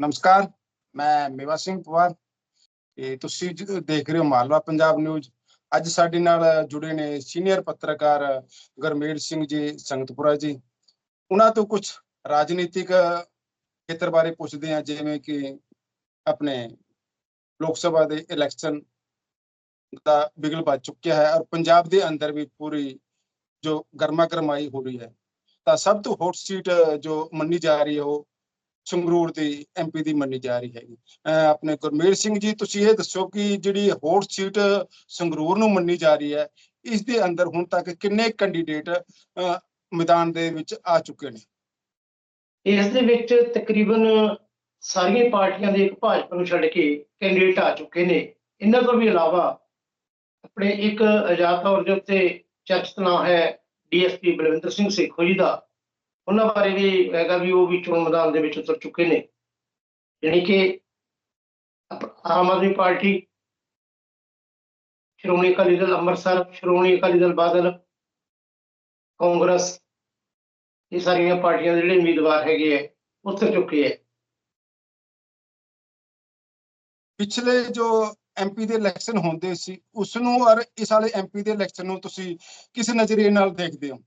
ਨਮਸਕਾਰ, ਮੈਂ ਮੇਵਾ ਸਿੰਘ ਪਵਾਰ। ਤੇ ਤੁਸੀਂ ਦੇਖ ਰਹੇ ਹੋ ਮਾਲਵਾ ਪੰਜਾਬ ਨਿਊਜ਼। ਅੱਜ ਸਾਡੇ ਨਾਲ ਜੁੜੇ ਨੇ ਸੀਨੀਅਰ ਪੱਤਰਕਾਰ ਗਰਮੇਲ ਸਿੰਘ ਜੀ, ਸੰਗਤਪੁਰਾ ਜੀ। ਉਹਨਾਂ ਤੋਂ ਕੁਝ ਰਾਜਨੀਤਿਕ ਖੇਤਰ ਬਾਰੇ ਪੁੱਛਦੇ ਹਾਂ, ਜਿਵੇਂ ਕਿ ਆਪਣੇ ਲੋਕ ਸਭਾ ਦੇ ਇਲੈਕਸ਼ਨ ਦਾ ਬਿਗਲ ਵੱਜ ਚੁੱਕਿਆ ਹੈ ਔਰ ਪੰਜਾਬ ਦੇ ਅੰਦਰ ਵੀ ਪੂਰੀ ਜੋ ਗਰਮਾ ਗਰਮਾਈ ਹੋ ਰਹੀ ਹੈ। ਤਾਂ ਸਭ ਤੋਂ ਹੌਟ ਸੀਟ ਜੋ ਮੰਨੀ ਜਾ ਰਹੀ ਹੈ ਉਹ ਸੰਗਰੂਰ ਦੀ ਐਮਪੀ ਦੀ ਮੰਨੀ ਜਾ ਰਹੀ ਹੈਗੀ। ਆਪਣੇ ਗੁਰਮੇਲ ਸਿੰਘ ਜੀ, ਤੁਸੀਂ ਇਹ ਦੱਸੋ ਕਿ ਜਿਹੜੀ ਹੌਟ ਸੀਟ ਸੰਗਰੂਰ ਨੂੰ ਮੰਨੀ ਜਾ ਰਹੀ ਹੈ, ਇਸ ਦੇ ਅੰਦਰ ਹੁਣ ਤੱਕ ਕਿੰਨੇ ਕੈਂਡੀਡੇਟ ਮੈਦਾਨ ਦੇ ਵਿੱਚ ਆ ਚੁੱਕੇ ਨੇ? ਇਸ ਦੇ ਵਿੱਚ ਤਕਰੀਬਨ ਸਾਰੀਆਂ ਪਾਰਟੀਆਂ ਦੇ ਇੱਕ ਭਾਜਪਾ ਨੂੰ ਛੱਡ ਕੇ ਕੈਂਡੀਡੇਟ ਆ ਚੁੱਕੇ ਨੇ। ਇਹਨਾਂ ਤੋਂ ਵੀ ਇਲਾਵਾ ਆਪਣੇ ਇੱਕ ਆਜ਼ਾਦ ਤੌਰ ਦੇ ਉੱਤੇ ਚਰਚਿਤ ਨਾਂ ਹੈ ਡੀਐਸਪੀ ਬਲਵਿੰਦਰ ਸਿੰਘ ਸੇਖੋ ਜੀ ਦਾ। ਉਹਨਾਂ ਬਾਰੇ ਵੀ ਹੈਗਾ ਵੀ ਉਹ ਵੀ ਚੋਣ ਮੈਦਾਨ ਦੇ ਵਿੱਚ ਉਤਰ ਚੁੱਕੇ ਨੇ। ਯਾਨੀ ਕਿ ਆਮ ਆਦਮੀ ਪਾਰਟੀ ਸ਼੍ਰੋਮਣੀ ਅਕਾਲੀ ਦਲ ਅੰਮ੍ਰਿਤਸਰ, ਸ਼੍ਰੋਮਣੀ ਅਕਾਲੀ ਦਲ ਬਾਦਲ, ਕਾਂਗਰਸ, ਇਹ ਸਾਰੀਆਂ ਪਾਰਟੀਆਂ ਦੇ ਜਿਹੜੇ ਉਮੀਦਵਾਰ ਹੈਗੇ ਆ, ਉਤਰ ਚੁੱਕੇ ਹੈ ਪਿਛਲੇ ਜੋ ਐਮਪੀ ਦੇ ਇਲੈਕਸ਼ਨ ਹੁੰਦੇ ਸੀ ਉਸ ਨੂੰ ਔਰ ਇਸ ਵਾਲੇ ਐਮਪੀ ਦੇ ਇਲੈਕਸ਼ਨ ਨੂੰ ਤੁਸੀਂ ਕਿਸ ਨਜ਼ਰੀਏ ਨਾਲ ਦੇਖਦੇ ਹੋ?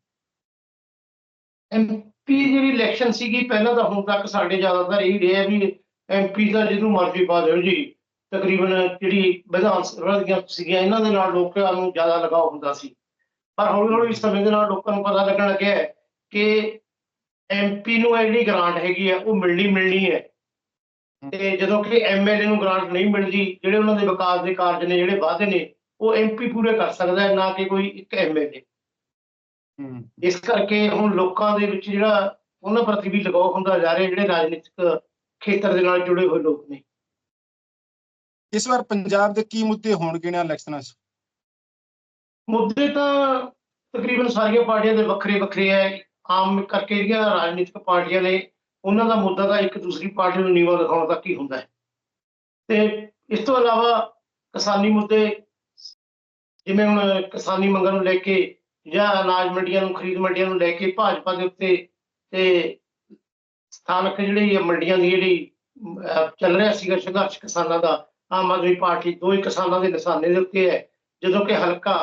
ਐਮਪੀ ਜਿਹੜੀ ਇਲੈਕਸ਼ਨ ਸੀਗੀ ਪਹਿਲਾਂ ਤਾਂ ਹੁਣ ਤੱਕ ਸਾਡੇ ਜ਼ਿਆਦਾਤਰ ਇਹ ਰਿਹਾ ਵੀ ਐਮਪੀ ਦਾ ਜਿਹਨੂੰ ਮਰਜ਼ੀ ਪਾ ਦਿਓ ਜੀ। ਤਕਰੀਬਨ ਜਿਹੜੀ ਵਿਧਾਨ ਸਭਾ ਦੀਆਂ ਸੀਗੀਆਂ ਇਹਨਾਂ ਦੇ ਨਾਲ ਲੋਕਾਂ ਨੂੰ ਜ਼ਿਆਦਾ ਲਗਾਓ ਹੁੰਦਾ ਸੀ। ਪਰ ਹੌਲੀ ਹੌਲੀ ਸਮੇਂ ਦੇ ਨਾਲ ਲੋਕਾਂ ਨੂੰ ਪਤਾ ਲੱਗਣ ਲੱਗਿਆ ਹੈ ਕਿ ਐਮਪੀ ਨੂੰ ਜਿਹੜੀ ਗ੍ਰਾਂਟ ਹੈਗੀ ਆ ਉਹ ਮਿਲਣੀ ਮਿਲਣੀ ਹੈ। ਤੇ ਜਦੋਂ ਕਿ ਐਮਐਲਏ ਨੂੰ ਗ੍ਰਾਂਟ ਨਹੀਂ ਮਿਲਦੀ ਜਿਹੜੇ ਉਹਨਾਂ ਦੇ ਵਿਕਾਸ ਦੇ ਕਾਰਜ ਨੇ ਜਿਹੜੇ ਵਾਅਦੇ ਨੇ ਉਹ ਐਮਪੀ ਪੂਰੇ ਕਰ ਸਕਦਾ ਹੈ ਨਾ ਕਿ ਕੋਈ ਇੱਕ ਐਮਐਲਏ ਹਮ, ਇਸ ਕਰਕੇ ਹੁਣ ਲੋਕਾਂ ਦੇ ਵਿੱਚ ਜਿਹੜਾ ਉਹਨਾਂ ਪ੍ਰਤੀ ਵੀ ਲਗਾਓ ਹੁੰਦਾ ਜਾ ਰਿਹਾ ਜਿਹੜੇ ਰਾਜਨੀਤਿਕ ਖੇਤਰ ਦੇ ਨਾਲ ਜੁੜੇ ਹੋਏ ਲੋਕ ਨੇ। ਇਸ ਵਾਰ ਪੰਜਾਬ ਦੇ ਕੀ ਮੁੱਦੇ ਹੋਣਗੇ ਨਾ ਇਲੈਕਸ਼ਨਾਂ 'ਚ? ਮੁੱਦੇ ਤਾਂ ਤਕਰੀਬਨ ਸਾਰੀਆਂ ਪਾਰਟੀਆਂ ਦੇ ਵੱਖਰੇ ਵੱਖਰੇ ਹੈ ਆਮ ਕਰਕੇ ਜਿਹੜੀਆਂ ਰਾਜਨੀਤਿਕ ਪਾਰਟੀਆਂ ਨੇ ਉਹਨਾਂ ਦਾ ਮੁੱਦਾ ਤਾਂ ਇੱਕ ਦੂਸਰੀ ਪਾਰਟੀ ਨੂੰ ਨੀਵਾਂ ਦਿਖਾਉਣ ਤੱਕ ਹੀ ਹੁੰਦਾ ਹੈ ਤੇ ਇਸ ਤੋਂ ਇਲਾਵਾ ਕਿਸਾਨੀ ਮੁੱਦੇ ਜਿਵੇਂ ਹੁਣ ਕਿਸਾਨੀ ਮੰਗਾਂ ਨੂੰ ਲੈ ਕੇ ਜਾਂ ਅਨਾਜ ਮੰਡੀਆਂ ਨੂੰ, ਖਰੀਦ ਮੰਡੀਆਂ ਨੂੰ ਲੈ ਕੇ ਭਾਜਪਾ ਦੇ ਉੱਤੇ ਤੇ ਸਥਾਨਕ ਜਿਹੜੀ ਮੰਡੀਆਂ ਦੀ ਜਿਹੜੀ ਚੱਲ ਰਿਹਾ ਸੀਗਾ ਸੰਘਰਸ਼ ਕਿਸਾਨਾਂ ਦਾ, ਆਮ ਆਦਮੀ ਪਾਰਟੀ ਦੋ ਹੀ ਕਿਸਾਨਾਂ ਦੇ ਨਿਸ਼ਾਨੇ ਦੇ ਉੱਤੇ ਹੈ, ਜਦੋਂ ਕਿ ਹਲਕਾ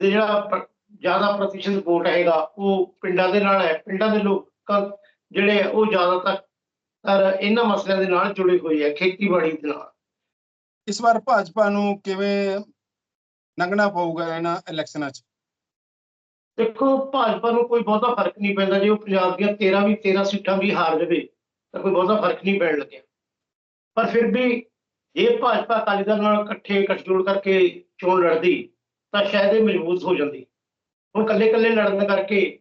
ਦੇ ਜਿਹੜਾ ਜ਼ਿਆਦਾ ਪ੍ਰਤੀਸ਼ਤ ਵੋਟ ਹੈਗਾ ਉਹ ਪਿੰਡਾਂ ਦੇ ਨਾਲ ਹੈ, ਪਿੰਡਾਂ ਦੇ ਲੋਕਾਂ ਜਿਹੜੇ ਉਹ ਜ਼ਿਆਦਾਤਰ ਇਹਨਾਂ ਮਸਲਿਆਂ ਦੇ ਨਾਲ ਜੁੜੇ ਹੋਏ ਹੈ, ਖੇਤੀਬਾੜੀ ਦੇ ਨਾਲ। ਇਸ ਵਾਰ ਭਾਜਪਾ ਨੂੰ ਕਿਵੇਂ ਲੰਘਣਾ ਪਊਗਾ ਇਹਨਾਂ ਇਲੈਕਸ਼ਨਾਂ 'ਚ? ਦੇਖੋ, ਭਾਜਪਾ ਨੂੰ ਕੋਈ ਬਹੁਤਾ ਫ਼ਰਕ ਨਹੀਂ ਪੈਂਦਾ ਜੇ ਉਹ ਪੰਜਾਬ ਦੀਆਂ 13 ਵੀ 13 ਸੀਟਾਂ ਵੀ ਹਾਰ ਜਾਵੇ, ਤਾਂ ਕੋਈ ਬਹੁਤਾ ਫ਼ਰਕ ਨਹੀਂ ਪੈਣ ਲੱਗਿਆ। ਪਰ ਫਿਰ ਵੀ ਜੇ ਭਾਜਪਾ ਅਕਾਲੀ ਦਲ ਨਾਲ ਇਕੱਠੇ ਇਕੱਠਜੋੜ ਕਰਕੇ ਚੋਣ ਲੜਦੀ, ਤਾਂ ਸ਼ਾਇਦ ਇਹ ਮਜ਼ਬੂਤ ਹੋ ਜਾਂਦੀ। ਹੁਣ ਇਕੱਲੇ ਇਕੱਲੇ ਲੜਨ ਕਰਕੇ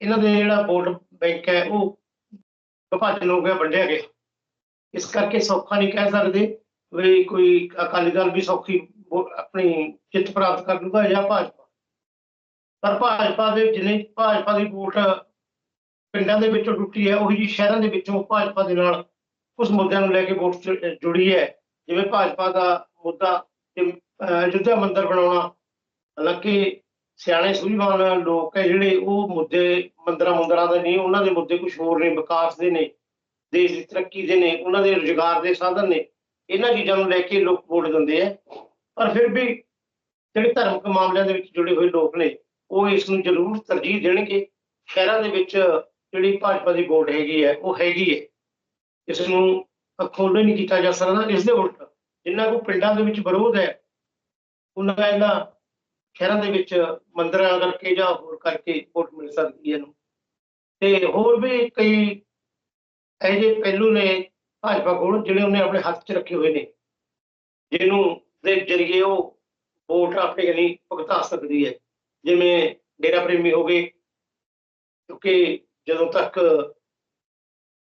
ਇਹਨਾਂ ਦੇ ਜਿਹੜਾ ਵੋਟ ਬੈਂਕ ਹੈ, ਉਹ ਵਿਭਾਜਨ ਹੋ ਗਿਆ, ਵੰਡਿਆ ਗਿਆ। ਇਸ ਕਰਕੇ ਸੌਖਾ ਨਹੀਂ ਕਹਿ ਸਕਦੇ ਵੀ ਕੋਈ ਅਕਾਲੀ ਦਲ ਵੀ ਸੌਖੀ ਆਪਣੀ ਜਿੱਤ ਪ੍ਰਾਪਤ ਕਰ ਲੂਗਾ ਜਾਂ ਭਾਜਪਾ। ਪਰ ਭਾਜਪਾ ਦੇ ਜਿੰਨੇ ਭਾਜਪਾ ਦੀ ਵੋਟ ਪਿੰਡਾਂ ਦੇ ਵਿੱਚੋਂ ਟੁੱਟੀ ਹੈ ਉਹੀ ਜੀ ਸ਼ਹਿਰਾਂ ਦੇ ਵਿੱਚੋਂ ਭਾਜਪਾ ਦੇ ਨਾਲ ਉਸ ਮੁੱਦਿਆਂ ਨੂੰ ਲੈ ਕੇ ਵੋਟ ਜੁੜੀ ਹੈ। ਜਿਵੇਂ ਭਾਜਪਾ ਦਾ ਮੁੱਦਾ ਕਿ, ਅਯੁੱਧਿਆ ਮੰਦਿਰ ਬਣਾਉਣਾ ਹਾਲਾਂਕਿ ਸਿਆਣੇ ਸੂਝਵਾਨ ਲੋਕ ਹੈ ਜਿਹੜੇ ਉਹ ਮੁੱਦੇ ਮੰਦਰਾਂ ਮੁੰਦਰਾਂ ਦੇ ਨਹੀਂ ਉਹਨਾਂ ਦੇ ਮੁੱਦੇ ਕੁਝ ਹੋਰ ਨੇ ਵਿਕਾਸ ਦੇ ਨੇ ਦੇਸ਼ ਦੀ ਤਰੱਕੀ ਦੇ ਨੇ ਉਹਨਾਂ ਦੇ ਰੁਜ਼ਗਾਰ ਦੇ ਸਾਧਨ ਨੇ ਇਹਨਾਂ ਚੀਜ਼ਾਂ ਨੂੰ ਲੈ ਕੇ ਲੋਕ ਵੋਟ ਦਿੰਦੇ ਆ ਪਰ ਫਿਰ ਵੀ ਜਿਹੜੇ ਧਾਰਮਿਕ ਮਾਮਲਿਆਂ ਦੇ ਵਿੱਚ ਜੁੜੇ ਹੋਏ ਲੋਕ ਨੇ ਉਹ ਇਸ ਨੂੰ ਜ਼ਰੂਰ ਤਰਜੀਹ ਦੇਣਗੇ। ਸ਼ਹਿਰਾਂ ਦੇ ਵਿੱਚ ਜਿਹੜੀ ਭਾਜਪਾ ਦੀ ਵੋਟ ਹੈਗੀ ਹੈ, ਉਹ ਹੈਗੀ ਹੈ। ਇਸ ਨੂੰ ਅੱਖੋਂ ਨਹੀਂ ਕੀਤਾ ਜਾ ਸਕਦਾ ਇਸ ਦੇ ਉਲਟ। ਜਿੰਨਾ ਕੋ ਪਿੰਡਾਂ ਦੇ ਵਿੱਚ ਵਿਰੋਧ ਹੈ, ਉਹਨਾਂ ਇਹਨਾਂ ਸ਼ਹਿਰਾਂ ਦੇ ਵਿੱਚ ਮੰਦਰਾਂ ਕਰਕੇ ਜਾਂ ਹੋਰ ਕਰਕੇ ਵੋਟ ਮਿਲ ਸਕਦੀ ਹੈ ਇਹਨੂੰ। ਤੇ ਹੋਰ ਵੀ ਕਈ ਇਹੋ ਜਿਹੇ ਪਹਿਲੂ ਨੇ ਭਾਜਪਾ ਕੋਲ, ਜਿਹੜੇ ਉਹਨੇ ਆਪਣੇ ਹੱਥ 'ਚ ਰੱਖੇ ਹੋਏ ਨੇ। ਜਿਹਨੂੰ ਦੇ ਜਰੀਏ ਉਹ ਵੋਟ ਆਪਣੇ ਲਈ ਭੁਗਤਾ ਸਕਦੀ ਹੈ। ਜਿਵੇਂ ਡੇਰਾ ਪ੍ਰੇਮੀ ਹੋ ਗਏ, ਕਿਉਂਕਿ ਜਦੋਂ ਤੱਕ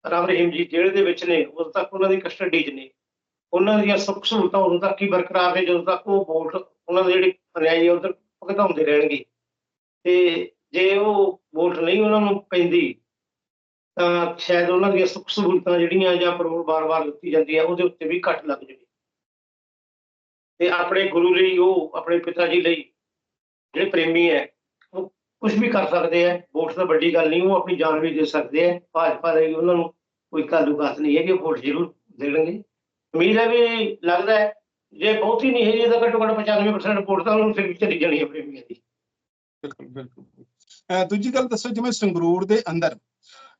ਰਾਮ ਰਹੀਮ ਜੀ ਜੇਲ੍ਹ ਦੇ ਵਿੱਚ ਨੇ, ਉਦੋਂ ਤੱਕ ਉਹਨਾਂ ਦੀ ਕਸਟਡੀ 'ਚ ਨੇ। ਉਹਨਾਂ ਦੀਆਂ ਸੁੱਖ ਸਹੂਲਤਾਂ ਉਦੋਂ ਤੱਕ ਹੀ ਬਰਕਰਾਰ ਨੇ, ਜਦੋਂ ਤੱਕ ਉਹ ਵੋਟ ਉਹਨਾਂ ਦੇ ਜਿਹੜੇ ਅਨਿਆਈ ਆ ਉਧਰ ਭੁਗਤਾਉਂਦੇ ਰਹਿਣਗੇ। ਤੇ ਜੇ ਉਹ ਵੋਟ ਨਹੀਂ ਉਹਨਾਂ ਨੂੰ ਪੈਂਦੀ, ਤਾਂ ਸ਼ਾਇਦ ਉਹਨਾਂ ਦੀਆਂ ਸੁੱਖ ਸਹੂਲਤਾਂ ਜਿਹੜੀਆਂ ਜਾਂ ਪਰੋਲ ਬਾਰ-ਬਾਰ ਦਿੱਤੀ ਜਾਂਦੀ ਹੈ ਉਹਦੇ ਉੱਤੇ ਵੀ ਘੱਟ ਲੱਗ ਜਾਵੇ। ਤੇ ਆਪਣੇ ਗੁਰੂ ਲਈ, ਉਹ ਆਪਣੇ ਪਿਤਾ ਜੀ ਲਈ ਜਿਹੜੇ ਪ੍ਰੇਮੀ ਹੈ, ਉਹ ਕੁਝ ਵੀ ਕਰ ਸਕਦੇ ਆ ਵੋਟ ਤਾਂ ਵੱਡੀ ਗੱਲ ਨਹੀਂ, ਉਹ ਆਪਣੀ ਜਾਨ ਵੀ ਦੇ ਸਕਦੇ ਆ ਭਾਜਪਾ ਲਈ ਉਹਨਾਂ ਨੂੰ ਕੋਈ ਕਾਲੂਕਾਤ ਨਹੀਂ ਹੈ ਕਿ ਵੋਟ ਜ਼ਰੂਰ ਦੇਣਗੇ। ਉਮੀਦ ਹੈ ਵੀ ਲੱਗਦਾ ਹੈ, ਜੇ ਬਹੁਤੀ ਨਹੀਂ ਹੈ ਤਾਂ ਘੱਟੋ ਘੱਟ 95% ਵੋਟ ਤਾਂ ਉਹਨੂੰ ਫਿਰ ਚਲੀ ਜਾਣੀ ਹੈ ਪ੍ਰੇਮੀਆਂ ਦੀ। ਬਿਲਕੁਲ ਬਿਲਕੁਲ। ਦੂਜੀ ਗੱਲ ਦੱਸੋ, ਜਿਵੇਂ ਸੰਗਰੂਰ ਦੇ ਅੰਦਰ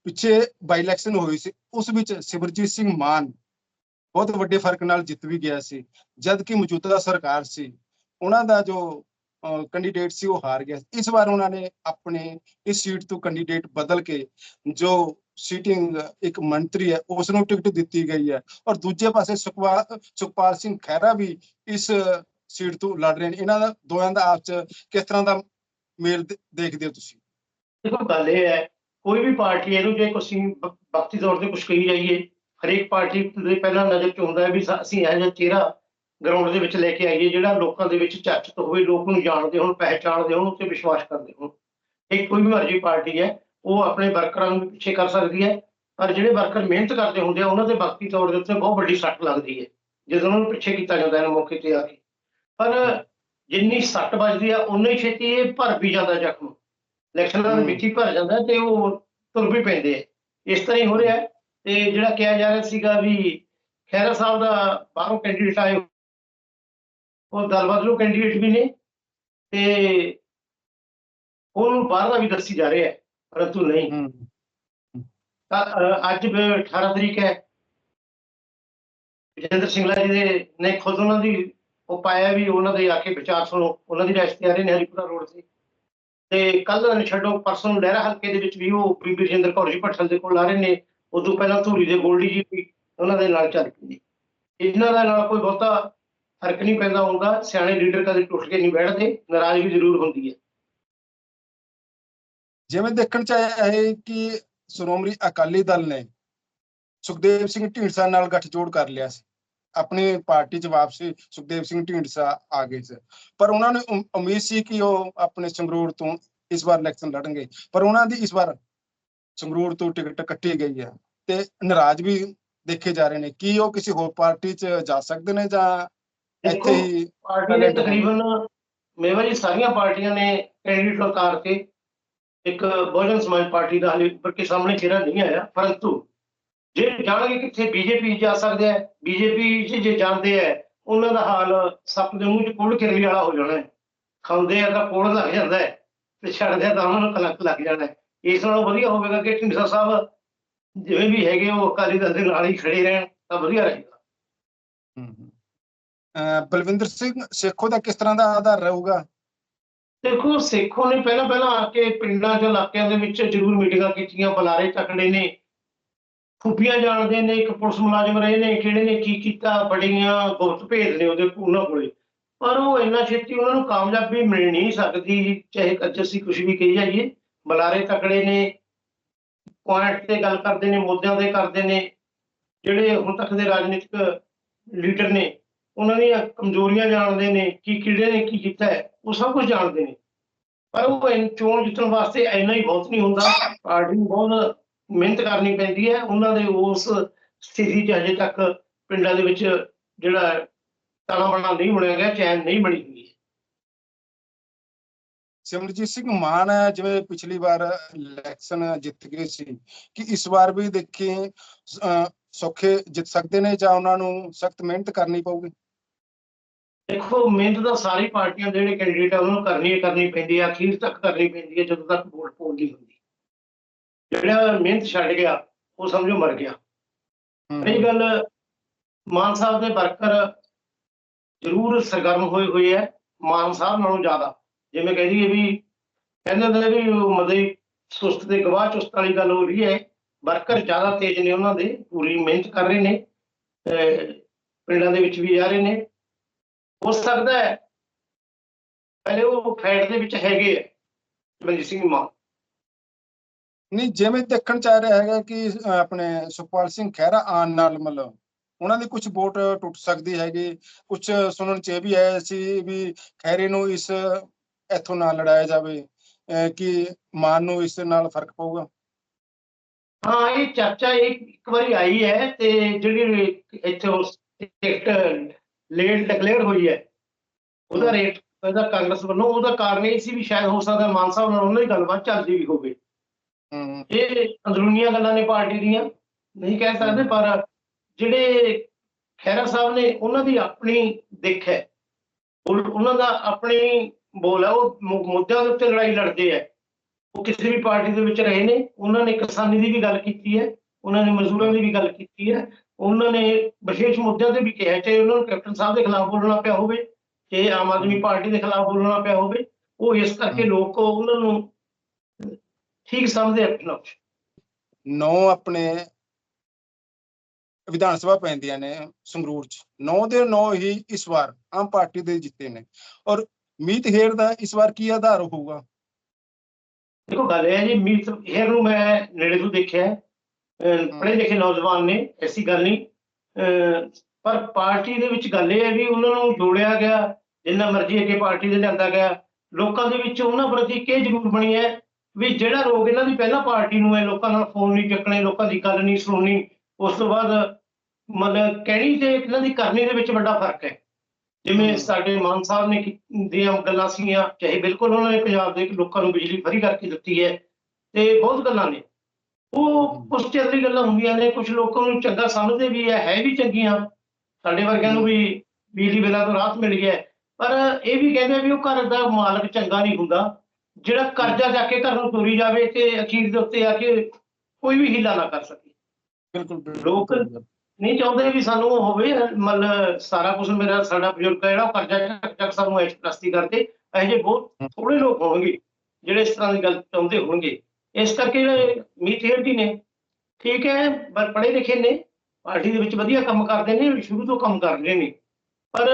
ਪਿੱਛੇ ਬਾਈ ਇਲੈਕਸ਼ਨ ਹੋਈ ਸੀ, ਉਸ ਵਿੱਚ ਸਿਮਰਜੀਤ ਸਿੰਘ ਮਾਨ ਬਹੁਤ ਵੱਡੇ ਫ਼ਰਕ ਨਾਲ ਜਿੱਤ ਵੀ ਗਿਆ ਸੀ ਜਦ ਕਿ ਮੌਜੂਦਾ ਸਰਕਾਰ ਸੀ, ਉਹਨਾਂ ਦਾ ਜੋ ਕੈਂਡੀਡੇਟ ਸੀ, ਉਹ ਹਾਰ ਗਿਆ। ਇਸ ਵਾਰ ਉਹਨਾਂ ਨੇ ਆਪਣੇ, ਇਸ ਸੀਟ ਤੋਂ ਕੈਂਡੀਡੇਟ ਬਦਲ ਕੇ ਜੋ ਸੀਟਿੰਗ ਇੱਕ ਮੰਤਰੀ ਹੈ ਉਸ ਨੂੰ ਟਿਕਟ ਦਿੱਤੀ ਗਈ ਹੈ। ਔਰ ਦੂਜੇ ਪਾਸੇ ਸੁਖਪਾਲ ਸਿੰਘ ਖਹਿਰਾ ਵੀ ਇਸ ਸੀਟ ਤੋਂ ਲੜ ਰਹੇ ਨੇ। ਇਹਨਾਂ ਦਾ, ਦੋਹਾਂ ਦਾ ਆਪਸ 'ਚ ਕਿਸ ਤਰ੍ਹਾਂ ਦਾ ਮੇਲ ਦੇਖਦੇ ਹੋ ਤੁਸੀਂ? ਦੇਖੋ, ਗੱਲ ਇਹ ਹੈ, ਕੋਈ ਵੀ ਪਾਰਟੀ ਇਹਨੂੰ ਜੇ ਕੁਛ ਵਕਤੀ ਤੌਰ ਤੇ ਕੁਝ ਕਹੀ ਜਾਈਏ, ਹਰੇਕ ਪਾਰਟੀ ਦੇ ਪਹਿਲਾਂ ਨਜ਼ਰ ਚ ਹੁੰਦਾ ਹੈ ਵੀ ਅਸੀਂ ਇਹ ਜਿਹਾ ਚਿਹਰਾ ਗਰਾਊਂਡ ਦੇ ਵਿੱਚ ਲੈ ਕੇ ਆਈਏ, ਜਿਹੜਾ ਲੋਕਾਂ ਦੇ ਵਿੱਚ ਚਰਚਿਤ ਹੋਵੇ, ਲੋਕ ਨੂੰ ਜਾਣਦੇ ਹੋਣ, ਪਹਿਚਾਣਦੇ ਹੋਣ ਉੱਤੇ ਵਿਸ਼ਵਾਸ ਕਰਦੇ ਹੋਣ। ਇਹ ਕੋਈ ਵੀ ਮਰਜ਼ੀ ਪਾਰਟੀ ਹੈ, ਉਹ ਆਪਣੇ ਵਰਕਰਾਂ ਨੂੰ ਪਿੱਛੇ ਕਰ ਸਕਦੀ ਹੈ, ਪਰ ਜਿਹੜੇ ਵਰਕਰ ਮਿਹਨਤ ਕਰਦੇ ਹੁੰਦੇ ਆ, ਉਹਨਾਂ ਦੇ ਵਕਤੀ ਤੌਰ ਦੇ ਉੱਤੇ ਬਹੁਤ ਵੱਡੀ ਸੱਟ ਲੱਗਦੀ ਹੈ, ਜਦੋਂ ਉਹਨਾਂ ਨੂੰ ਪਿੱਛੇ ਕੀਤਾ ਜਾਂਦਾ ਹੈ ਮੌਕੇ ਤੇ ਆ ਕੇ। ਪਰ ਜਿੰਨੀ ਸੱਟ ਵੱਜਦੀ ਆ ਉਨਾ ਛੇਤੀ ਇਹ ਭਰ ਵੀ ਜਾਂਦਾ ਜ਼ਖਮ। ਇਲੈਕਸ਼ਨ ਦੇ ਹਮ। ਭਰ ਜਾਂਦਾ ਤੇ ਉਹ ਤੁਰ ਵੀ ਪੈਂਦੇ ਆ। ਇਸ ਤਰ੍ਹਾਂ ਹੀ ਹੋ ਰਿਹਾ ਤੇ ਜਿਹੜਾ ਕਿਹਾ ਜਾ ਰਿਹਾ ਸੀਗਾ ਵੀ ਖਹਿਰਾ ਸਾਹਿਬ ਦਾ ਬਾਹਰੋਂ ਕੈਂਡੀਡੇਟ ਆਏ ਉਹ ਦਲ ਬਦਲੂ ਕੈਂਡੀਡੇਟ ਵੀ ਨੇ ਤੇ ਉਹਨੂੰ ਬਾਹਰ ਦਾ ਵੀ ਦੱਸੀ ਜਾ ਰਿਹਾ ਹੈ ਪਰੰਤੂ ਨਹੀਂ। ਤਾਂ, ਅੱਜ ਵੀ 18 ਤਰੀਕ ਹੈ। ਵਿਜੇਂਦਰ ਸਿੰਘਲਾ ਜੀ ਦੇ ਨੇ ਖੁਦ ਉਹਨਾਂ ਦੀ ਉਹ ਪਾਇਆ ਵੀ ਉਹਨਾਂ ਦੇ ਆ ਕੇ ਵਿਚਾਰ ਸੁਣੋ ਉਹਨਾਂ ਦੀ ਰਿਸ਼ਤੇ ਆ ਰਹੇ ਨੇ ਹਰੀਪੁਰਾ ਰੋਡ ਤੇ। ਤੇ ਕੱਲ ਨੇ ਛੱਡੋ ਪਰਸੋਂ ਲਹਿਰਾ ਹਲਕੇ ਦੇ ਵਿੱਚ ਵੀ ਉਹ ਬੀਬੀ ਰਜਿੰਦਰ ਕੌਰ ਜੀ ਭੱਠਲ ਦੇ ਕੋਲ ਆ ਰਹੇ ਨੇ। ਉਦੋਂ ਪਹਿਲਾਂ ਧੂਰੀ ਦੇ ਗੋਲਡੀ ਜੀ ਵੀ ਉਹਨਾਂ ਦੇ ਨਾਲ ਚੱਲ ਨੇ। ਇਹਨਾਂ ਦਾ ਨਾਲ ਕੋਈ ਬਹੁਤਾ ਫ਼ਰਕ ਨਹੀਂ ਪੈਂਦਾ ਹੁੰਦਾ, ਸਿਆਣੇ ਲੀਡਰ ਕਦੇ ਟੁੱਟ ਕੇ ਨਹੀਂ ਬੈਠਦੇ, ਨਾਰਾਜ਼ਗੀ ਜ਼ਰੂਰ ਹੁੰਦੀ ਹੈ। ਜਿਵੇਂ ਦੇਖਣ ਚ ਆਇਆ ਹੈ ਕਿ ਸ਼੍ਰੋਮਣੀ ਅਕਾਲੀ ਦਲ ਨੇ ਸੁਖਦੇਵ ਸਿੰਘ ਢੀਂਡਸਾ ਨਾਲ ਗੱਠਜੋੜ ਕਰ ਲਿਆ ਸੀ। ਆਪਣੀ ਪਾਰਟੀ ਚ ਵਾਪਸੀ ਸੁਖਦੇਵ ਸਿੰਘ ਢੀਂਡਸਾ ਆ ਗਏ ਸੀ। ਪਰ ਉਹਨਾਂ ਨੂੰ ਉਮੀਦ ਸੀ ਕਿ ਉਹ ਆਪਣੇ ਸੰਗਰੂਰ ਤੋਂ ਇਸ ਵਾਰ ਇਲੈਕਸ਼ਨ ਲੜਨਗੇ। ਪਰ ਉਹਨਾਂ ਦੀ ਇਸ ਵਾਰ ਸੰਗਰੂਰ ਤੋਂ ਟਿਕਟ ਕੱਟੀ ਗਈ ਹੈ। ਤੇ ਨਾਰਾਜ਼ ਵੀ ਦੇਖੇ ਜਾ ਰਹੇ ਨੇ। ਕੀ ਉਹ ਕਿਸੇ ਹੋਰ ਪਾਰਟੀ ਚ ਜਾ ਸਕਦੇ ਨੇ ਜਾਂ ਇੱਥੇ ਹੀ ਪਾਰਟੀ ਨੇ ਤਕਰੀਬਨ ਮੇਵਾ ਜੀ ਸਾਰੀਆਂ ਪਾਰਟੀਆਂ ਨੇ ਕੈਂਡੀਡੇਟ ਉਤਾਰ ਕੇ ਇੱਕ ਬਹੁਜਨ ਸਮਾਜ ਪਾਰਟੀ ਦਾ ਹਾਲੇ ਉੱਪਰ ਕੇ ਸਾਹਮਣੇ ਚਿਹਰਾ ਨਹੀਂ ਆਇਆ ਪਰੰਤੂ ਜੇ ਜਾਣਗੇ ਕਿੱਥੇ ਬੀਜੇਪੀ ਜਾ ਸਕਦੇ ਆ ਬੀਜੇਪੀ ਜੇ ਜਾਂਦੇ ਆ ਉਹਨਾਂ ਦਾ ਹਾਲ ਸੱਪ ਦੇ ਮੂੰਹ 'ਚ ਕੋੜ ਕਿਰਲੀ ਵਾਲਾ ਹੋ ਜਾਣਾ ਹੈ। ਖਾਂਦੇ ਆ ਤਾਂ ਕੋੜ ਲੱਗ ਜਾਂਦਾ ਹੈ ਤੇ ਛੱਡਦੇ ਆ ਤਾਂ ਉਹਨਾਂ ਨੂੰ ਕਲੰਕ ਲੱਗ ਜਾਣਾ ਹੈ। ਇਸ ਨਾਲੋਂ ਵਧੀਆ ਹੋਵੇਗਾ ਕਿ ਢਿੰਡਸਾ ਸਾਹਿਬ ਜਿਵੇਂ ਵੀ ਹੈਗੇ ਉਹ ਅਕਾਲੀ ਦਲ ਦੇ ਨਾਲ ਹੀ ਖੜੇ ਰਹਿਣ ਤਾਂ ਵਧੀਆ ਰਹੇਗਾ। ਬਲਵਿੰਦਰ ਸਿੰਘ, ਸੇਖੋ ਦਾ ਕਿਸ ਤਰ੍ਹਾਂ ਦਾ ਆਧਾਰ ਰਹੂਗਾ? ਦੇਖੋ, ਸੇਖੋਂ ਨੇ ਪਹਿਲਾਂ ਪਹਿਲਾਂ ਆ ਕੇ ਪਿੰਡਾਂ ਚ ਇਲਾਕਿਆਂ ਦੇ ਵਿੱਚ ਜ਼ਰੂਰ ਮੀਟਿੰਗਾਂ ਕੀਤੀਆਂ, ਬੁਲਾਰੇ ਤਕੜੇ ਨੇ। ਖੂਬੀਆਂ ਜਾਣਦੇ ਨੇ, ਇੱਕ ਪੁਲਿਸ ਮੁਲਾਜ਼ਮ ਰਹੇ ਨੇ, ਕਿਹੜੇ ਨੇ, ਕੀ ਕੀਤਾ, ਬੜੀਆਂ ਗੁਪਤ ਭੇਦ ਨੇ ਉਹਦੇ ਉਹਨਾਂ ਕੋਲੇ। ਪਰ ਉਹ ਇੰਨਾ ਛੇਤੀ ਉਹਨਾਂ ਨੂੰ ਕਾਮਯਾਬੀ ਮਿਲ ਨਹੀਂ ਸਕਦੀ, ਚਾਹੇ ਅੱਜ ਅਸੀਂ ਕੁਝ ਵੀ ਕਹੀ ਜਾਈਏ। ਬੁਲਾਰੇ ਤਕੜੇ ਨੇ, ਪੁਆਇੰਟ ਤੇ ਗੱਲ ਕਰਦੇ ਨੇ, ਮੁੱਦਿਆਂ ਤੇ ਕਰਦੇ ਨੇ, ਜਿਹੜੇ ਹੁਣ ਤੱਕ ਦੇ ਰਾਜਨੀਤਿਕ ਲੀਡਰ ਨੇ। ਉਹਨਾਂ ਦੀਆਂ ਕਮਜ਼ੋਰੀਆਂ ਜਾਣਦੇ ਨੇ, ਕੀ ਕਿਹੜੇ ਨੇ, ਕੀ ਕੀਤਾ ਹੈ, ਉਹ ਸਭ ਕੁਝ ਜਾਣਦੇ ਨੇ। ਪਰ ਉਹ ਚੋਣ ਜਿੱਤਣ ਵਾਸਤੇ ਇੰਨਾ ਹੀ ਬਹੁਤ ਨਹੀਂ ਹੁੰਦਾ, ਪਾਰਟੀ ਨੂੰ ਬਹੁਤ ਮਿਹਨਤ ਕਰਨੀ ਪੈਂਦੀ ਹੈ। ਉਹਨਾਂ ਦੇ ਉਸ ਸਥਿਤੀ 'ਚ ਹਜੇ ਤੱਕ ਪਿੰਡਾਂ ਦੇ ਵਿੱਚ ਜਿਹੜਾ ਤਾਣਾ ਬਣਾ ਨਹੀਂ ਬਣਿਆ ਗਿਆ, ਚੈਨ ਨਹੀਂ ਬਣੀ ਹੋਈ ਸਿਮਰਜੀਤ ਸਿੰਘ ਮਾਨ ਜਿਵੇਂ ਪਿਛਲੀ ਵਾਰ ਇਲੈਕਸ਼ਨ ਜਿੱਤ ਗਏ ਸੀ, ਕਿ ਇਸ ਵਾਰ ਵੀ ਦੇਖੀ ਸੌਖੇ ਜਿੱਤ ਸਕਦੇ ਨੇ ਜਾਂ ਉਹਨਾਂ ਨੂੰ ਸਖਤ ਮਿਹਨਤ ਕਰਨੀ ਪਊਗੀ? ਦੇਖੋ ਮਿਹਨਤ ਤਾਂ ਸਾਰੀ ਪਾਰਟੀਆਂ ਦੇ ਜਿਹੜੇ ਕੈਂਡੀਡੇਟ ਆ ਉਹਨਾਂ ਨੂੰ ਕਰਨੀ ਕਰਨੀ ਪੈਂਦੀ ਹੈ ਅਖੀਰ ਤੱਕ ਕਰਨੀ ਪੈਂਦੀ ਹੈ ਜਦੋਂ ਤੱਕ ਵੋਟ ਪੋਲ ਨਹੀਂ ਹੁੰਦੀ। ਜਿਹੜਾ ਮਿਹਨਤ ਛੱਡ ਗਿਆ ਉਹ ਸਮਝੋ ਮਰ ਗਿਆ। ਰਹੀ ਗੱਲ ਮਾਨ ਸਾਹਿਬ ਦੇ ਵਰਕਰ ਜ਼ਰੂਰ ਸਰਗਰਮ ਹੋਏ ਹੋਏ ਹੈ ਮਾਨ ਸਾਹਿਬ ਨਾਲੋਂ ਜ਼ਿਆਦਾ। ਜਿਵੇਂ ਕਹਿ ਦਈਏ ਵੀ ਕਹਿੰਦੇ ਹੁੰਦੇ ਨੇ ਵੀ ਉਹ ਮਦੇ ਸੁਸਤ ਤੇ ਗਵਾਹ ਚੁਸਤ ਵਾਲੀ ਗੱਲ ਹੋ ਰਹੀ ਹੈ। ਵਰਕਰ ਜ਼ਿਆਦਾ ਤੇਜ਼ ਨੇ ਉਹਨਾਂ ਦੇ ਪੂਰੀ ਮਿਹਨਤ ਕਰ ਰਹੇ ਨੇ। ਪਿੰਡਾਂ ਦੇ ਵਿੱਚ ਵੀ ਜਾ ਰਹੇ ਨੇ। ਹੋ ਸਕਦਾ ਹੈ। ਪਹਿਲੇ ਉਹ ਫੈਟ ਦੇ ਵਿੱਚ ਹੈਗੇ ਆ ਬਲਜੀਤ ਸਿੰਘ ਮਾਨ। ਨਹੀਂ ਜਿਵੇਂ ਦੇਖਣ ਚ ਆ ਰਿਹਾ ਹੈਗਾ ਕਿ ਆਪਣੇ ਸੁਖਪਾਲ ਸਿੰਘ ਖਹਿਰਾ ਆਉਣ ਨਾਲ ਮਤਲਬ ਉਹਨਾਂ ਦੀ ਕੁਝ ਵੋਟ ਟੁੱਟ ਸਕਦੀ ਹੈਗੀ। ਕੁਝ ਸੁਣਨ ਚ ਇਹ ਵੀ ਆਇਆ ਸੀ ਵੀ ਖਹਿਰੇ ਨੂੰ ਇਸ ਇੱਥੋਂ ਨਾ ਲੜਾਇਆ ਜਾਵੇ ਕਿ ਮਾਨ ਨੂੰ ਇਸ ਨਾਲ ਫ਼ਰਕ ਪਊਗਾ। ਹਾਂ ਇਹ ਚਰਚਾ ਇੱਕ ਵਾਰੀ ਆਈ ਹੈ ਤੇ ਜਿਹੜੀ ਇੱਥੇ ਉਸ ਟਿਕਟ ਲੇਟ ਡਿਕਲੇਅਰ ਹੋਈ ਹੈ। ਉਹਦਾ ਰੇਟ ਉਹਦਾ ਕਾਂਗਰਸ ਵੱਲੋਂ ਉਹਦਾ ਕਾਰਨ ਇਹ ਸੀ ਵੀ ਸ਼ਾਇਦ ਹੋ ਸਕਦਾ ਮਾਨ ਸਾਹਿਬ ਨਾਲ ਉਹਨਾਂ ਦੀ ਗੱਲਬਾਤ ਚੱਲਦੀ ਵੀ ਹੋਵੇ। ਇਹ ਅੰਦਰੂਨੀਆਂ ਗੱਲਾਂ ਨੇ ਪਾਰਟੀ ਦੀਆਂ ਨਹੀਂ ਕਹਿ ਸਕਦੇ ਪਰ ਜਿਹੜੇ ਖਹਿਰਾ ਸਾਹਿਬ ਨੇ ਉਹਨਾਂ ਦੀ ਆਪਣੀ ਦਿੱਖ ਹੈ। ਉਹ- ਉਹਨਾਂ ਦਾ ਆਪਣੀ ਬੋਲ ਹੈ ਉਹ ਮੁੱਦਿਆਂ ਦੇ ਉੱਤੇ ਲੜਾਈ ਲੜਦੇ ਹੈ। ਉਹ ਕਿਸੇ ਵੀ ਪਾਰਟੀ ਦੇ ਵਿੱਚ ਰਹੇ ਨੇ ਉਹਨਾਂ ਨੇ ਕਿਸਾਨੀ ਦੀ ਵੀ ਗੱਲ ਕੀਤੀ ਹੈ ਉਹਨਾਂ ਨੇ ਮਜ਼ਦੂਰਾਂ ਦੀ ਵੀ ਗੱਲ ਕੀਤੀ ਹੈ ਉਹਨਾਂ ਨੇ ਵਿਸ਼ੇਸ਼ ਮੁੱਦਿਆਂ ਤੇ ਵੀ ਕਿਹਾ ਚਾਹੇ ਉਹਨਾਂ ਨੂੰ ਕੈਪਟਨ ਸਾਹਿਬ ਦੇ ਖਿਲਾਫ ਬੋਲਣਾ ਪਿਆ ਹੋਵੇ ਚਾਹੇ ਆਮ ਆਦਮੀ ਪਾਰਟੀ ਦੇ ਖਿਲਾਫ ਬੋਲਣਾ ਪਿਆ ਹੋਵੇ ਉਹ ਇਸ ਕਰਕੇ ਲੋਕ ਉਹਨਾਂ ਨੂੰ ਠੀਕ ਸਮਝਦੇ ਆਪਣਾ ਨੌ ਆਪਣੇ ਵਿਧਾਨ ਸਭਾ ਪੈਂਦੀਆਂ ਨੇ ਸੰਗਰੂਰ ਚ। ਨੌ ਦੇ ਨੌ ਹੀ ਇਸ ਵਾਰ ਆਮ ਪਾਰਟੀ ਦੇ ਜਿੱਤੇ ਨੇ। ਔਰ ਮੀਤ ਹੇਰ ਦਾ ਇਸ ਵਾਰ ਕੀ ਆਧਾਰ ਹੋਊਗਾ? ਦੇਖੋ ਗੱਲ ਇਹ ਹੈ ਜੀ ਮੀਤ ਹੇਰ ਨੂੰ ਮੈਂ ਨੇੜੇ ਤੋਂ ਦੇਖਿਆ ਪੜ੍ਹੇ ਲਿਖੇ ਨੌਜਵਾਨ ਨੇ ਐਸੀ ਗੱਲ ਨਹੀਂ। ਪਰ ਪਾਰਟੀ ਦੇ ਵਿੱਚ ਗੱਲ ਇਹ ਹੈ ਵੀ ਉਹਨਾਂ ਨੂੰ ਜੋੜਿਆ ਗਿਆ ਜਿੰਨਾ ਮਰਜ਼ੀ ਅੱਗੇ ਪਾਰਟੀ ਦੇ ਲਿਆਂਦਾ ਗਿਆ। ਲੋਕਾਂ ਦੇ ਵਿੱਚ ਉਹਨਾਂ ਪ੍ਰਤੀ ਕੀ ਜ਼ਰੂਰ ਬਣੀ ਹੈ ਵੀ ਜਿਹੜਾ ਲੋਕ ਇਹਨਾਂ ਦੀ ਪਹਿਲਾਂ ਪਾਰਟੀ ਨੂੰ ਹੈ ਲੋਕਾਂ ਨਾਲ ਫੋਨ ਨਹੀਂ ਚੱਕਣੇ ਲੋਕਾਂ ਦੀ ਗੱਲ ਨਹੀਂ ਸੁਣਨੀ ਉਸ ਤੋਂ ਬਾਅਦ ਮਤਲਬ ਕਹਿਣੀ ਤੇ ਇਹਨਾਂ ਦੀ ਕਰਨੀ ਦੇ ਵਿੱਚ ਵੱਡਾ ਫ਼ਰਕ ਹੈ। ਜਿਵੇਂ। ਸਾਡੇ ਮਾਨ ਸਾਹਿਬ ਨੇ ਕੀ- ਦੀਆਂ ਗੱਲਾਂ ਸੀਗੀਆਂ ਚਾਹੇ ਬਿਲਕੁਲ ਉਹਨਾਂ ਨੇ ਪੰਜਾਬ ਦੇ ਲੋਕਾਂ ਨੂੰ ਬਿਜਲੀ ਫਰੀ ਕਰਕੇ ਦਿੱਤੀ ਹੈ ਤੇ ਬਹੁਤ ਗੱਲਾਂ ਨੇ। ਉਹ ਚਿਰ ਦੀ ਗੱਲਾਂ ਹੁੰਦੀਆਂ ਨੇ ਕੁਝ ਲੋਕਾਂ ਨੂੰ ਚੰਗਾ ਸਮਝਦੇ ਵੀ ਹੈ ਹੈ ਵੀ ਚੰਗੀਆਂ। ਸਾਡੇ ਵਰਗਿਆਂ ਨੂੰ ਵੀ ਬਿਜਲੀ ਬਿੱਲਾਂ ਤੋਂ ਰਾਹਤ ਮਿਲ ਗਿਆ। ਪਰ ਇਹ ਵੀ ਕਹਿੰਦੇ ਵੀ ਉਹ ਘਰ ਦਾ ਮਾਲਕ ਚੰਗਾ ਨਹੀਂ ਹੁੰਦਾ। ਜਿਹੜਾ ਕਰਜ਼ਾ ਜਾ ਕੇ ਘਰ ਨੂੰ ਤੋਰੀ ਜਾਵੇ ਤੇ ਅਖੀਰ ਦੇ ਉੱਤੇ ਆ ਕੇ ਕੋਈ ਵੀ ਹੀਲਾ ਨਾ ਕਰ ਸਕੇ। ਬਿਲਕੁਲ। ਲੋਕ ਨਹੀਂ ਚਾਹੁੰਦੇ ਵੀ ਸਾਨੂੰ ਹੋਵੇ ਮਤਲਬ ਸਾਰਾ ਕੁਝ ਮੇਰਾ ਸਾਡਾ ਬਜ਼ੁਰਗ ਜਿਹੜਾ ਕਰਜ਼ਾ ਚੱਕ ਚੱਕ ਸਾਨੂੰ ਐਸ਼ਪ੍ਰਸਤੀ ਕਰਦੇ ਇਹੋ ਜਿਹੇ ਬਹੁਤ ਥੋੜੇ ਲੋਕ ਹੋਣਗੇ ਜਿਹੜੇ ਇਸ ਤਰ੍ਹਾਂ ਦੀ ਗੱਲ ਚਾਹੁੰਦੇ ਹੋਣਗੇ। ਇਸ ਕਰਕੇ ਮੀਤ ਹੇਰਦੀ ਨੇ। ਠੀਕ ਹੈ ਪਰ ਪੜ੍ਹੇ ਲਿਖੇ ਨੇ। ਪਾਰਟੀ ਦੇ ਵਿੱਚ ਵਧੀਆ ਕੰਮ ਕਰਦੇ ਨੇ ਸ਼ੁਰੂ ਤੋਂ ਕੰਮ ਕਰ ਰਹੇ ਨੇ। ਪਰ।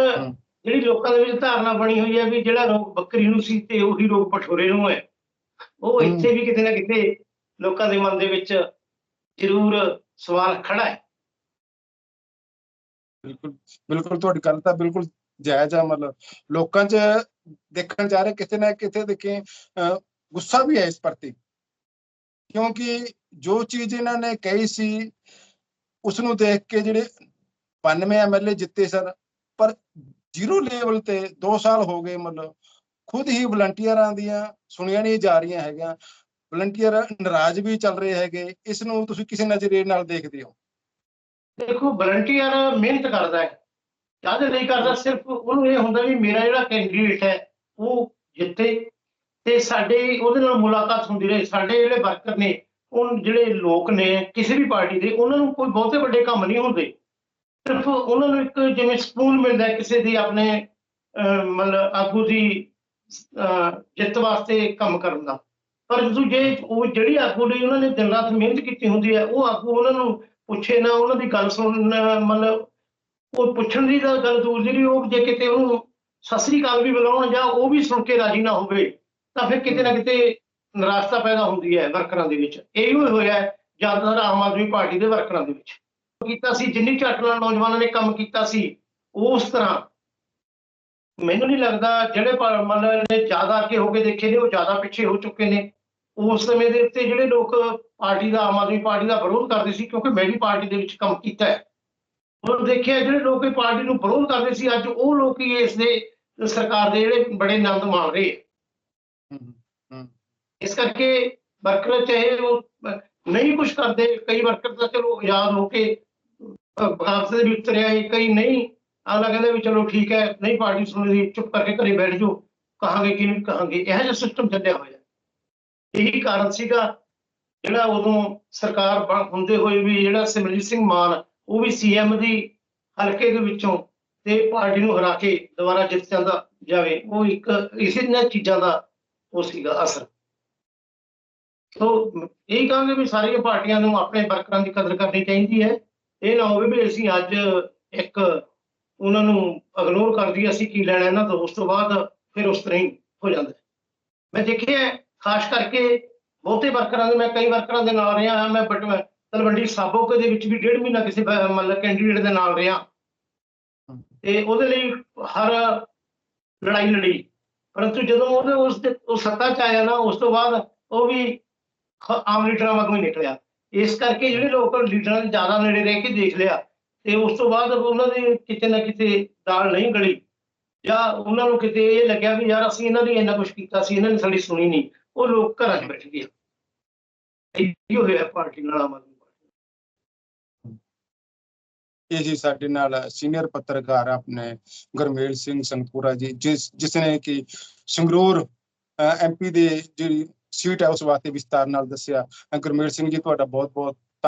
ਜਿਹੜੀ ਲੋਕਾਂ ਦੇ ਵਿੱਚ ਧਾਰਨਾ ਬਣੀ ਹੋਈ ਹੈ ਵੀ ਜਿਹੜਾ ਲੋਕ ਬੱਕਰੀ ਨੂੰ ਸੀ ਤੇ ਉਹੀ ਲੋਕ ਪਠੋਰੇ ਨੂੰ ਹੈ। ਉਹ। ਇੱਥੇ ਵੀ ਕਿਤੇ ਨਾ ਕਿਤੇ ਲੋਕਾਂ ਦੇ ਮਨ ਦੇ ਵਿੱਚ ਜ਼ਰੂਰ ਸਵਾਲ ਖੜਾ ਹੈ। ਬਿਲਕੁਲ ਬਿਲਕੁਲ ਤੁਹਾਡੀ ਗੱਲ ਤਾਂ ਬਿਲਕੁਲ ਜਾਇਜ਼ ਆ। ਮਤਲਬ ਲੋਕਾਂ 'ਚ ਦੇਖਣ ਜਾ ਰਹੇ ਕਿਤੇ ਨਾ ਕਿਤੇ ਦੇਖੇ ਗੁੱਸਾ ਵੀ ਹੈ ਇਸ ਪ੍ਰਤੀ। ਕਿਉਂਕਿ ਜੋ ਚੀਜ਼ ਇਹਨਾਂ ਨੇ ਕਹੀ ਸੀ ਉਸ ਨੂੰ ਦੇਖ ਕੇ ਜਿਹੜੇ 92 ਐਮਐਲਏ ਜਿੱਤੇ ਸਨ, ਪਰ ਜ਼ੀਰੋ ਲੈਵਲ ਤੇ 2 ਸਾਲ ਹੋ ਗਏ ਮਤਲਬ, ਖੁਦ ਹੀ ਵਲੰਟੀਅਰਾਂ ਦੀਆਂ ਸੁਣੀਆਂ ਨਹੀਂ ਜਾ ਰਹੀਆਂ ਹੈਗੀਆਂ ਵਲੰਟੀਅਰ ਨਾਰਾਜ਼ ਵੀ ਚੱਲ ਰਹੇ ਹੈਗੇ, ਇਸ ਨੂੰ ਤੁਸੀਂ ਕਿਸੇ ਨਜ਼ਰੀਏ ਨਾਲ ਦੇਖਦੇ ਹੋ? ਦੇਖੋ ਵਲੰਟੀਅਰ ਮਿਹਨਤ ਕਰਦਾ ਹੈ, ਕਾਹਦੇ ਲਈ ਕਰਦਾ? ਸਿਰਫ ਉਹਨੂੰ ਇਹ ਹੁੰਦਾ ਵੀ ਮੇਰਾ ਜਿਹੜਾ ਕੈਂਡੀਡੇਟ ਹੈ, ਉਹ ਜਿੱਤੇ ਤੇ ਸਾਡੇ ਉਹਦੇ ਨਾਲ ਮੁਲਾਕਾਤ ਹੁੰਦੀ ਰਹੇ ਸਾਡੇ ਜਿਹੜੇ ਵਰਕਰ ਨੇ ਉਹ ਜਿਹੜੇ ਲੋਕ ਨੇ ਕਿਸੇ ਵੀ ਪਾਰਟੀ ਦੇ ਉਹਨਾਂ ਨੂੰ ਕੋਈ ਬਹੁਤੇ ਵੱਡੇ ਕੰਮ ਨਹੀਂ ਹੁੰਦੇ। ਸਿਰਫ ਉਹਨਾਂ ਨੂੰ ਇੱਕ ਜਿਵੇਂ ਸਕੂਨ ਮਿਲਦਾ ਕਿਸੇ ਦੀ ਆਪਣੇ ਅਹ, ਮਤਲਬ ਆਗੂ ਦੀ ਜਿੱਤ ਵਾਸਤੇ ਕੰਮ ਕਰਨ ਦਾ। ਪਰ ਜਦੋਂ ਜੇ ਉਹ ਜਿਹੜੀ ਆਗੂ ਲਈ ਉਹਨਾਂ ਨੇ ਦਿਨ ਰਾਤ ਮਿਹਨਤ ਕੀਤੀ ਹੁੰਦੀ ਹੈ ਉਹ ਆਗੂ ਉਹਨਾਂ ਨੂੰ ਪੁੱਛੇ ਨਾ ਉਹਨਾਂ ਦੀ ਗੱਲ ਸੁਣਨ ਮਤਲਬ ਉਹ ਪੁੱਛਣ ਦੀ ਤਾਂ ਗੱਲ ਦੂਰ ਦੀ ਉਹ ਜੇ ਕਿਤੇ ਉਹਨੂੰ ਸਤਿ ਸ੍ਰੀ ਅਕਾਲ ਵੀ ਬੁਲਾਉਣ ਜਾਂ ਉਹ ਵੀ ਸੁਣ ਕੇ ਰਾਜੀ ਨਾ ਹੋਵੇ ਤਾਂ ਫਿਰ ਕਿਤੇ ਨਾ ਕਿਤੇ ਨਿਰਾਸ਼ਤਾ ਪੈਦਾ ਹੁੰਦੀ ਹੈ ਵਰਕਰਾਂ ਦੇ ਵਿੱਚ। ਇਹ ਹੀ ਹੋਇਆ ਜ਼ਿਆਦਾਤਰ ਆਮ ਆਦਮੀ ਪਾਰਟੀ ਦੇ ਵਰਕਰਾਂ ਦੇ ਵਿੱਚ। ਕੀਤਾ ਸੀ ਜਿੰਨੀ ਝੱਟ ਨਾਲ ਨੌਜਵਾਨਾਂ ਨੇ ਕੰਮ ਕੀਤਾ ਸੀ ਉਸ ਤਰ੍ਹਾਂ। ਮੈਨੂੰ ਨਹੀਂ ਲੱਗਦਾ ਜਿਹੜੇ ਮਤਲਬ ਨੇ ਜ਼ਿਆਦਾ ਅੱਗੇ ਹੋ ਕੇ ਦੇਖੇ ਨੇ ਉਹ ਜ਼ਿਆਦਾ ਪਿੱਛੇ ਹੋ ਚੁੱਕੇ ਨੇ। ਉਸ ਸਮੇਂ ਦੇ ਉੱਤੇ ਜਿਹੜੇ ਲੋਕ ਪਾਰਟੀ ਦਾ ਆਮ ਆਦਮੀ ਪਾਰਟੀ ਦਾ ਵਿਰੋਧ ਕਰਦੇ ਸੀ ਕਿਉਂਕਿ ਮੈਂ ਵੀ ਪਾਰਟੀ ਦੇ ਵਿੱਚ ਕੰਮ ਕੀਤਾ ਹੈ। ਉਹ ਦੇਖਿਆ ਜਿਹੜੇ ਲੋਕ ਪਾਰਟੀ ਨੂੰ ਵਿਰੋਧ ਕਰਦੇ ਸੀ ਅੱਜ ਉਹ ਲੋਕ ਹੀ ਇਸ ਦੇ ਸਰਕਾਰ ਦੇ ਜਿਹੜੇ ਬੜੇ ਆਨੰਦ ਮਾਣ ਰਹੇ ਹੈ। ਇਸ ਕਰਕੇ ਵਰਕਰ ਚਾਹੇ ਉਹ ਨਹੀਂ ਕੁਝ ਕਰਦੇ, ਕਈ ਵਰਕਰ ਤਾਂ ਚਲੋ ਆਜ਼ਾਦ ਹੋ ਕੇ ਬਗਾਵਤ ਦੇ ਵੀ ਉਤਰੇ ਆਏ ਕਈ ਨਹੀਂ। ਅਗਲਾ ਕਹਿੰਦੇ ਵੀ ਚਲੋ ਠੀਕ ਹੈ, ਨਹੀਂ ਪਾਰਟੀ ਸੁਣਦੀ ਚੁੱਪ ਕਰਕੇ ਘਰੇ ਬੈਠ ਜਾਓ। ਕਹਾਂਗੇ ਕਿ ਨਹੀਂ ਕਹਾਂਗੇ, ਇਹੋ ਜਿਹਾ ਸਿਸਟਮ ਚੱਲਿਆ ਹੋਇਆ ਇਹੀ ਕਾਰਨ ਸੀਗਾ, ਜਿਹੜਾ ਉਦੋਂ ਸਰਕਾਰ ਬਣ- ਹੁੰਦੇ ਹੋਏ ਵੀ ਜਿਹੜਾ ਸਿਮਰਜੀਤ ਸਿੰਘ ਮਾਨ, ਉਹ ਵੀ ਸੀਐਮ ਦੀ ਹਲਕੇ ਦੇ ਵਿੱਚੋਂ ਤੇ ਪਾਰਟੀ ਨੂੰ ਹਰਾ ਕੇ ਦੁਬਾਰਾ ਜਿੱਤ ਜਾਂਦਾ ਜਾਵੇ, ਉਹ ਇੱਕ ਇਸੇ ਨੇ ਚੀਜ਼ਾਂ ਦਾ ਉਹ ਸੀਗਾ ਅਸਰ। ਸੋ ਇਹ ਕਹਾਂਗੇ ਵੀ ਸਾਰੀਆਂ ਪਾਰਟੀਆਂ ਨੂੰ ਆਪਣੇ ਵਰਕਰਾਂ ਦੀ ਕਦਰ ਕਰਨੀ ਚਾਹੀਦੀ ਹੈ। ਇਹ ਨਾ ਹੋਵੇ ਵੀ ਅਸੀਂ ਅੱਜ ਇੱਕ ਉਹਨਾਂ ਨੂੰ ਇਗਨੋਰ ਕਰ ਦਈਏ ਅਸੀਂ ਕੀ ਲੈਣਾ ਇਹਨਾਂ ਤੋਂ, ਉਸ ਤੋਂ ਬਾਅਦ ਫਿਰ ਉਸ ਤਰ੍ਹਾਂ ਹੀ ਹੋ ਜਾਂਦਾ ਮੈਂ ਦੇਖਿਆ ਖਾਸ ਕਰਕੇ ਬਹੁਤੇ ਵਰਕਰਾਂ ਦੇ, ਮੈਂ ਕਈ ਵਰਕਰਾਂ ਦੇ ਨਾਲ ਰਿਹਾ ਮੈਂ ਤਲਵੰਡੀ ਸਾਬੋਕ ਦੇ ਵਿੱਚ ਵੀ ਡੇਢ ਮਹੀਨਾ ਕਿਸੇ ਮਤਲਬ ਕੈਂਡੀਡੇਟ ਦੇ ਨਾਲ ਰਿਹਾ। ਤੇ ਉਹਦੇ ਲਈ ਹਰ ਲੜਾਈ ਲੜੀ। ਪਰੰਤੂ ਜਦੋਂ ਉਹਦੇ ਉਸ ਉਹ ਸੱਤਾ ਚ ਆਇਆ ਨਾ, ਉਸ ਤੋਂ ਬਾਅਦ ਉਹ ਵੀ ਆਮ ਲੀਡਰਾਂ ਵਾਂਗੂ ਹੀ ਨਿਕਲਿਆ। ਇਸ ਕਰਕੇ ਜਿਹੜੇ ਲੋਕ ਲੀਡਰਾਂ ਦੇ ਜ਼ਿਆਦਾ ਨੇੜੇ ਰਹਿ ਕੇ ਦੇਖ ਲਿਆ ਤੇ ਉਸ ਤੋਂ ਬਾਅਦ ਉਹਨਾਂ ਦੇ ਕਿਤੇ ਨਾ ਕਿਤੇ ਦਾਲ ਨਹੀਂ ਗਲੀ ਜਾਂ ਉਹਨਾਂ ਨੂੰ ਕਿਤੇ ਇਹ ਲੱਗਿਆ ਵੀ ਯਾਰ ਅਸੀਂ ਇਹਨਾਂ ਲਈ ਇੰਨਾ ਕੁਝ ਕੀਤਾ ਸੀ, ਇਹਨਾਂ ਨੇ ਸਾਡੀ ਸੁਣੀ ਨਹੀਂ। ਉਹ ਲੋਕ ਘਰਾਂ 'ਚ ਬੈਠ ਗਏ। ਇਹੀ ਹੋਇਆ ਪਾਰਟੀ ਨਾਲ ਆਮ ਆਦਮੀ ਇਹ ਜੀ ਸਾਡੇ ਨਾਲ ਸੀਨੀਅਰ ਪੱਤਰਕਾਰ ਆਪਣੇ ਗੁਰਮੇਲ ਸਿੰਘ ਸੰਗਪੁਰਾ ਜੀ, ਜਿਸ ਜਿਸ ਨੇ ਕਿ ਸੰਗਰੂਰ ਐਮਪੀ ਦੇ ਜਿਹੜੀ ਸੀਟ ਹੈ ਉਸ ਵਾਸਤੇ ਵਿਸਤਾਰ ਨਾਲ ਦੱਸਿਆ। ਅ, ਗੁਰਮੇਲ ਸਿੰਘ ਜੀ ਤੁਹਾਡਾ ਬਹੁਤ ਬਹੁਤ